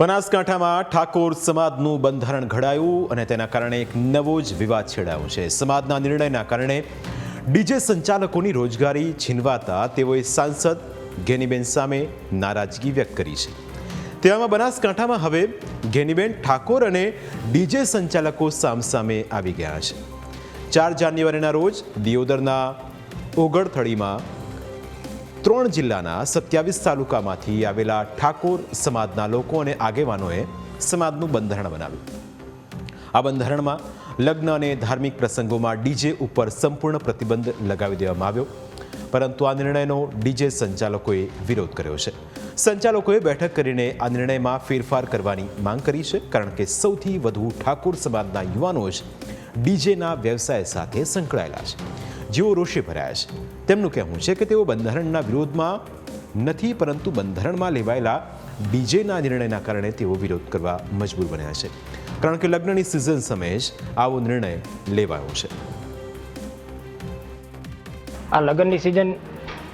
બનાસકાંઠામાં ઠાકોર સમાજનું બંધારણ ઘડાયું અને તેના કારણે એક નવો જ વિવાદ છેડાયો છે. સમાજના નિર્ણયના કારણે ડીજે સંચાલકોની રોજગારી છીનવાતા તેઓએ સાંસદ ગેનીબેન સામે નારાજગી વ્યક્ત કરી છે. તેવામાં બનાસકાંઠામાં હવે ગેનીબેન ઠાકોર અને ડીજે સંચાલકો સામસામે આવી ગયા છે. ચાર જાન્યુઆરીના રોજ દિયોદરના ઓગળથળીમાં ત્રણ જિલ્લાના સત્યાવીસ તાલુકામાંથી આવેલા ઠાકોર સમાજના લોકો અને આગેવાનોએ સમાજનું બંધારણ બનાવ્યું. આ બંધારણમાં લગ્ન અને ધાર્મિક પ્રસંગોમાં ડીજે ઉપર સંપૂર્ણ પ્રતિબંધ લગાવી દેવામાં આવ્યો, પરંતુ આ નિર્ણયનો ડીજે સંચાલકોએ વિરોધ કર્યો છે. સંચાલકોએ બેઠક કરીને આ નિર્ણયમાં ફેરફાર કરવાની માંગ કરી છે, કારણ કે સૌથી વધુ ઠાકોર સમાજના યુવાનો જ ડીજેના વ્યવસાય સાથે સંકળાયેલા છે. જેઓ રોષે ભરાયા છે. તેમનું કહેવું છે કે તેઓ બંધારણના વિરોધમાં નથી, પરંતુ બંધારણમાં લેવાયેલા ડીજેના નિર્ણયના કારણે તેઓ વિરોધ કરવા મજબૂર બન્યા છે. કારણ કે લગ્નની સિઝન સમયે જ આવો નિર્ણય લેવાયો છે. આ લગ્નની સિઝન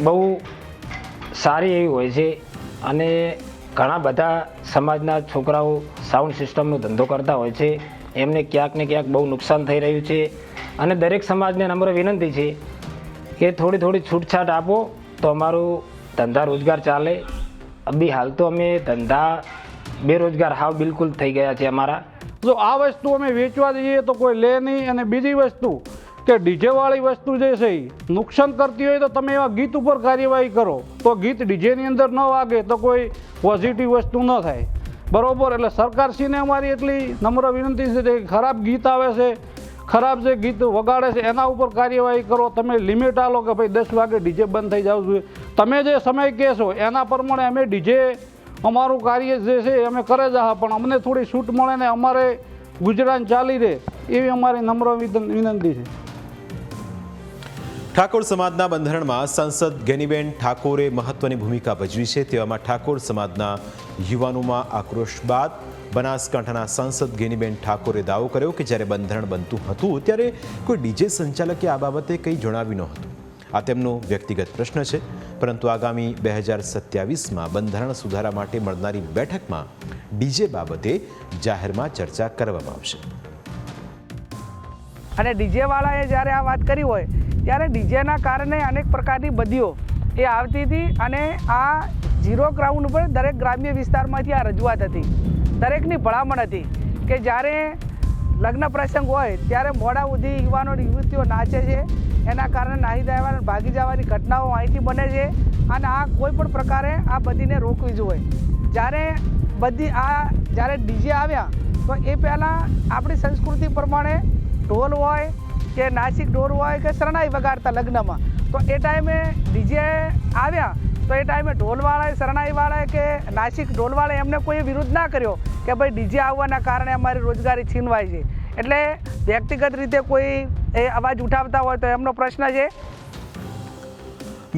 બહુ સારી એવી હોય છે અને ઘણા બધા સમાજના છોકરાઓ સાઉન્ડ સિસ્ટમનો ધંધો કરતા હોય છે. એમને ક્યાંક ને ક્યાંક બહુ નુકસાન થઈ રહ્યું છે અને દરેક સમાજને નમ્ર વિનંતી છે કે થોડી થોડી છૂટછાટ આપો તો અમારું ધંધા રોજગાર ચાલે. અભી હાલ તો અમે ધંધા બેરોજગાર હાવ બિલકુલ થઈ ગયા છે અમારા. જો આ વસ્તુ અમે વેચવા જઈએ તો કોઈ લે નહીં અને બીજી વસ્તુ કે ડીજેવાળી વસ્તુ જે છે એ નુકસાન કરતી હોય તો તમે એવા ગીત ઉપર કાર્યવાહી કરો. તો ગીત ડીજેની અંદર ન વાગે તો કોઈ પોઝિટિવ વસ્તુ ન થાય. બરાબર? એટલે સરકારશ્રીને અમારી એટલી નમ્ર વિનંતી છે કે ખરાબ ગીત આવે છે ખરાબ જે ગીત વગાડે છે, એના ઉપર કાર્યવાહી કરો. તમે લિમિટ આલો કે ભાઈ દસ વાગે ડીજે બંધ થઈ જાવ જોઈએ. તમે જે સમય કહેશો એના પ્રમાણે અમે ડીજે અમારું કાર્ય જે છે અમે કરે જ પણ અમને થોડી છૂટ મળે ને અમારે ગુજરાન ચાલી રહે, એવી અમારી નમ્ર વિનંતી છે. ઠાકોર સમાજના બંધારણમાં સાંસદ ગેનીબેન ઠાકોરે મહત્વની ભૂમિકા ભજવી છે, તેવામાં ઠાકોર સમાજના યુવાનોમાં આક્રોશ બાદ બનાસકાંઠાના સાંસદ ગેનીબેન ઠાકોરે દાવો કર્યો કે જ્યારે બંધારણ બનતું હતું ત્યારે કોઈ ડીજે સંચાલકે આ બાબતે કંઈ જણાવ્યું નહોતું. આ તેમનો વ્યક્તિગત પ્રશ્ન છે. પરંતુ આગામી બે હજાર સત્યાવીસમાં બંધારણ સુધારા માટે મળનારી બેઠકમાં ડીજે બાબતે જાહેરમાં ચર્ચા કરવામાં આવશે. અને ડીજેવાળાએ જ્યારે આ વાત કરી હોય, ત્યારે ડીજેના કારણે અનેક પ્રકારની બદીઓ એ આવતી હતી અને આ ઝીરો ગ્રાઉન્ડ ઉપર દરેક ગ્રામ્ય વિસ્તારમાંથી આ રજૂઆત હતી. દરેકની ભલામણ હતી કે જ્યારે લગ્ન પ્રસંગ હોય, ત્યારે મોડા સુધી યુવાનો યુવતીઓ નાચે છે. એના કારણે નાહી દેવા ભાગી જવાની ઘટનાઓ અહીંથી બને છે અને આ કોઈ પણ પ્રકારે આ બધીને રોકવી જોઈએ. જ્યારે બધી આ જ્યારે ડીજે આવ્યા, તો એ પહેલાં આપણી સંસ્કૃતિ પ્રમાણે ઢોલ હોય કે નાસિક ઢોલ હોય કે શરણાઈ વગાડતા લગ્નમાં, તો એ ટાઈમે ડીજે આવ્યા તો એ ટાઈમે ઢોલવાળાએ, શરણાઈવાળાએ કે નાસિક ઢોલવાળાએ એમને કોઈ વિરોધ ના કર્યો કે ભાઈ ડીજે આવવાના કારણે અમારી રોજગારી છીનવાય છે. એટલે વ્યક્તિગત રીતે કોઈ એ અવાજ ઉઠાવતા હોય તો એમનો પ્રશ્ન છે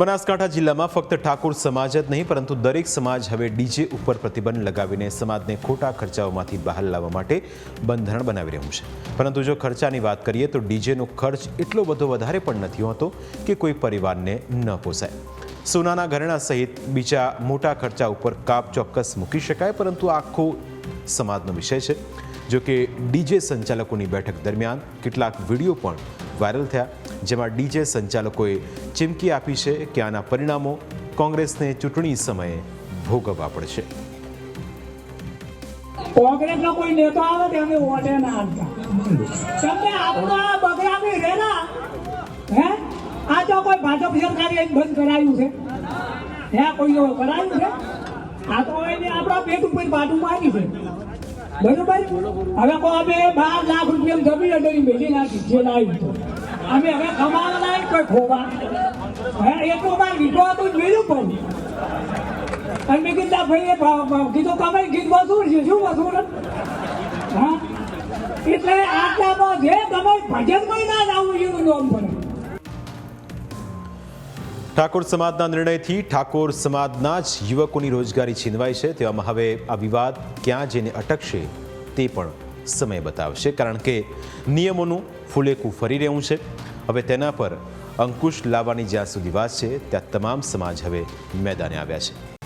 બનાસકાંઠા જિલ્લામાં ફક્ત ઠાકોર સમાજ જ નહીં, પરંતુ દરેક સમાજ હવે ડીજે ઉપર પ્રતિબંધ લગાવીને સમાજને ખોટા ખર્ચાઓમાંથી બહાર લાવવા માટે બંધારણ બનાવી રહ્યું છે. પરંતુ જો ખર્ચાની વાત કરીએ તો ડીજેનો ખર્ચ એટલો બધો વધારે પણ નથી હોતો કે કોઈ પરિવારને ન પોસાય. સોનાના ઘરેણા સહિત બીજા મોટા ખર્ચા ઉપર કાપ ચોક્કસ મૂકી શકાય, પરંતુ આખો સમાજનો વિષય છે. જો કે ડીજે સંચાલકોની બેઠક દરમિયાન કેટલાક વીડિયો પણ વાયરલ થયા, જેમાં ડીજે સંચાલકોએ ચીમકી આપી છે કે આના પરિણામો કોંગ્રેસને ચૂંટણી સમયે ભોગવવા પડશે. કોંગ્રેસનો કોઈ નેતા આવે તો અમે વોટે ના આપતા. તમને આપણું બગડામી રેલા, હે? આ તો કોઈ ભાજપ સરકારે બંધ કરાયું છે. હે, કોઈ કરાયું છે? આ તો એને આપણા પેટ ઉપર બાટું મારી છે. બરોબર? હવે કો અમે બાર લાખ રૂપિયા જમીન અડરી મેલી નાખી, જે લાવી અમે હવે કમાવા લાયક કોઈ ખોવા હે એટલું બાર લીધો હતું મેળ્યું પણ અને મેં કીધું ભાઈ કીધું તમે ગીત વસૂલ છે, શું વસૂલ હા. એટલે આટલામાં જે તમે ભજનમાં ના જ જેવું નોમ પડે. ઠાકોર સમાજના નિર્ણયથી ઠાકોર સમાજના જ યુવકોની રોજગારી છીનવાઈ છે. તેવામાં હવે આ વિવાદ ક્યાં જઈને અટકશે તે પણ સમય બતાવશે, કારણ કે નિયમોનું ફૂલેકું ફરી રહ્યું છે. હવે તેના પર અંકુશ લાવવાની જ્યાં સુધી વાત છે, ત્યાં તમામ સમાજ હવે મેદાને આવ્યા છે.